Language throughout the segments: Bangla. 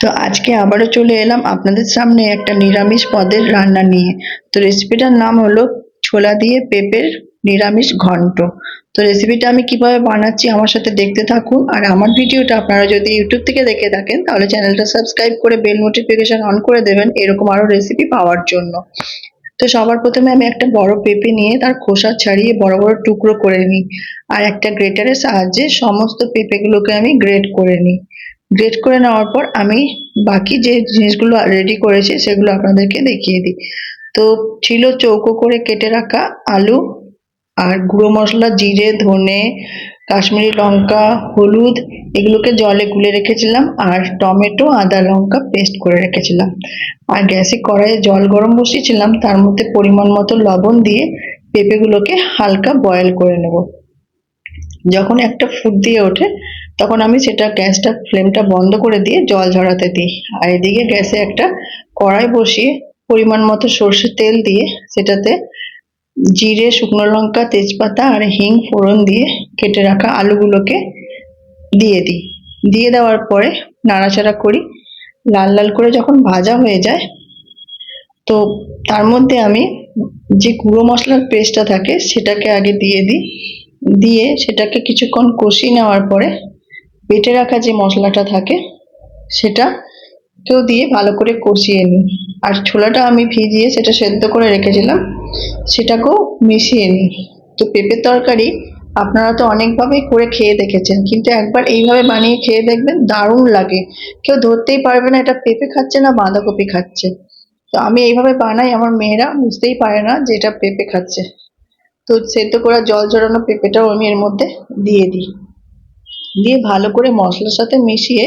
তো আজকে আবারও চলে এলাম আপনাদের সামনে একটা নিরামিষ পদের রান্না নিয়ে। তো রেসিপিটার নাম হলো ছোলা দিয়ে পেঁপের নিরামিষ ঘন্ট। তো রেসিপিটা আমি কীভাবে বানাচ্ছি আমার সাথে দেখতে থাকুন। আর আমার ভিডিওটা আপনারা যদি ইউটিউব থেকে দেখে থাকেন, তাহলে চ্যানেলটা সাবস্ক্রাইব করে বেল নোটিফিকেশন অন করে দেবেন, এরকম আরও রেসিপি পাওয়ার জন্য। তো সবার প্রথমে আমি একটা বড় পেঁপে নিয়ে তার খোসা ছাড়িয়ে বড় বড় টুকরো করে নিই। আর একটা গ্রেটারের সাহায্যে সমস্ত পেঁপেগুলোকে আমি গ্রেট করে নিই। গ্রেট করে নেওয়ার পর আমি বাকি যে জিনিসগুলো রেডি করেছি সেগুলো আপনাদেরকে দেখিয়ে দিই। তো ছিল চৌকো করে কেটে রাখা আলু আর গুঁড়ো মশলা, জিরে, ধনে, কাশ্মীরি লঙ্কা, হলুদ এগুলোকে জলে গুলে রেখেছিলাম আর টমেটো, আদা লঙ্কা পেস্ট করে রেখেছিলাম। আর গ্যাসে কড়াইয়ে জল গরম বসিয়েছিলাম, তার মধ্যে পরিমাণ মতো লবণ দিয়ে পেঁপেগুলোকে হালকা বয়েল করে নেব। যখন একটা ফুট দিয়ে ওঠে তখন আমি সেটা গ্যাসটা ফ্লেমটা বন্ধ করে দিয়ে জল ঝরাতে দিই। আর এদিকে গ্যাসে একটা কড়াই বসিয়ে পরিমাণ মতো সর্ষের তেল দিয়ে সেটাতে জিরে, শুকনো লঙ্কা, তেজপাতা আর হিং ফোড়ন দিয়ে কেটে রাখা আলুগুলোকে দিয়ে দিই। দিয়ে দেওয়ার পরে নাড়াচাড়া করি। লাল লাল করে যখন ভাজা হয়ে যায়, তো তার মধ্যে আমি যে গুঁড়ো মশলার পেস্টটা থাকে সেটাকে আগে দিয়ে দিই। দিয়ে সেটাকে কিছুক্ষণ কষিয়ে নেওয়ার পরে বেটে রাখা যে মশলাটা থাকে, সেটা কেউ দিয়ে ভালো করে কষিয়ে নিই। আর ছোলাটা আমি ভিজিয়ে সেটা সেদ্ধ করে রেখেছিলাম, সেটাকেও মিশিয়ে নিই। তো পেঁপের তরকারি আপনারা তো অনেকভাবেই করে খেয়ে দেখেছেন, কিন্তু একবার এইভাবে বানিয়ে খেয়ে দেখবেন দারুণ লাগে। কেউ ধরতেই পারবে না, এটা পেঁপে খাচ্ছে না বাঁধাকপি খাচ্ছে। তো আমি এইভাবে বানাই, আমার মেয়েরা বুঝতেই পারে না যে এটা পেঁপে খাচ্ছে। তো সেদ্ধ করা জল ঝরানো পেঁপেটাও আমি এর মধ্যে দিয়ে দিই। দিয়ে ভালো করে মশলার সাথে মিশিয়ে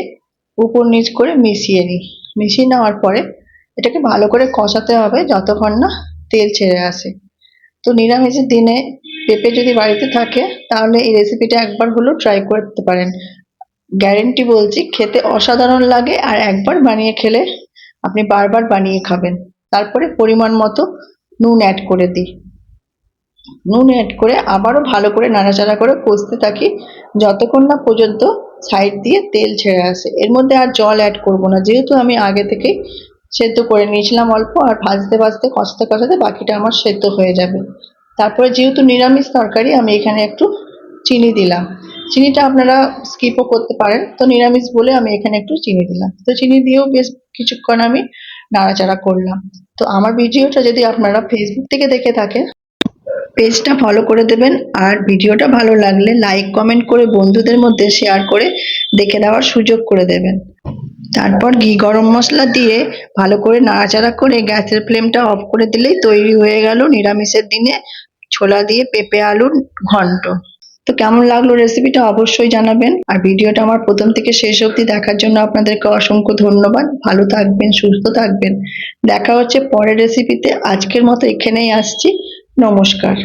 উপর নিচ করে মিশিয়ে নিই। মিশিয়ে নেওয়ার পরে এটাকে ভালো করে কষাতে হবে যতক্ষণ না তেল ছেড়ে আসে। তো নিরামিষের দিনে পেঁপে যদি বাড়িতে থাকে, তাহলে এই রেসিপিটা একবার হলেও ট্রাই করতে পারেন। গ্যারেন্টি বলছি, খেতে অসাধারণ লাগে আর একবার বানিয়ে খেলে আপনি বারবার বানিয়ে খাবেন। তারপরে পরিমাণ মতো নুন অ্যাড করে দিই। নুন অ্যাড করে আবারও ভালো করে নাড়াচাড়া করে কষতে থাকি। যতক্ষণ না পর্যন্ত সাইড দিয়ে তেল ছেড়ে আসে। এর মধ্যে আর জল অ্যাড করব না। যেহেতু আমি আগে থেকেই সেদ্ধ করে নিয়েছিলাম অল্প, আর ভাজতে ভাজতে, কষাতে কষাতে বাকিটা আমার সেদ্ধ হয়ে যাবে। তারপরে যেহেতু নিরামিষ তরকারি, আমি এখানে একটু চিনি দিলাম। চিনিটা আপনারা স্কিপও করতে পারেন। তো নিরামিষ বলে আমি এখানে একটু চিনি দিলাম। তো চিনি দিয়েও বেশ কিছুক্ষণ আমি নাড়াচাড়া করলাম। তো আমার ভিডিওটা যদি আপনারা ফেসবুক থেকে দেখে থাকেন পেজটা ফলো করে দেবেন আর ভিডিওটা ভালো লাগলে লাইক কমেন্ট করে বন্ধুদের মধ্যে শেয়ার করে দেখে দেওয়ার সুযোগ করে দেবেন। তারপর ঘি গরম মশলা দিয়ে ভালো করে নাড়াচাড়া করে গ্যাসের ফ্লেমটা অফ করে দিলেই তৈরি হয়ে গেল নিরামিষের দিনে ছোলা দিয়ে পেঁপে আলুর ঘন্ট। তো কেমন লাগল রেসিপিটা অবশ্যই জানাবেন। আর ভিডিওটা আমার প্রথম থেকে শেষ অবধি দেখার জন্য আপনাদেরকে অসংখ্য ধন্যবাদ। ভালো থাকবেন, সুস্থ থাকবেন। দেখা হচ্ছে পরের রেসিপিতে আজকের মতো এখানেই আসছি। নমস্কার।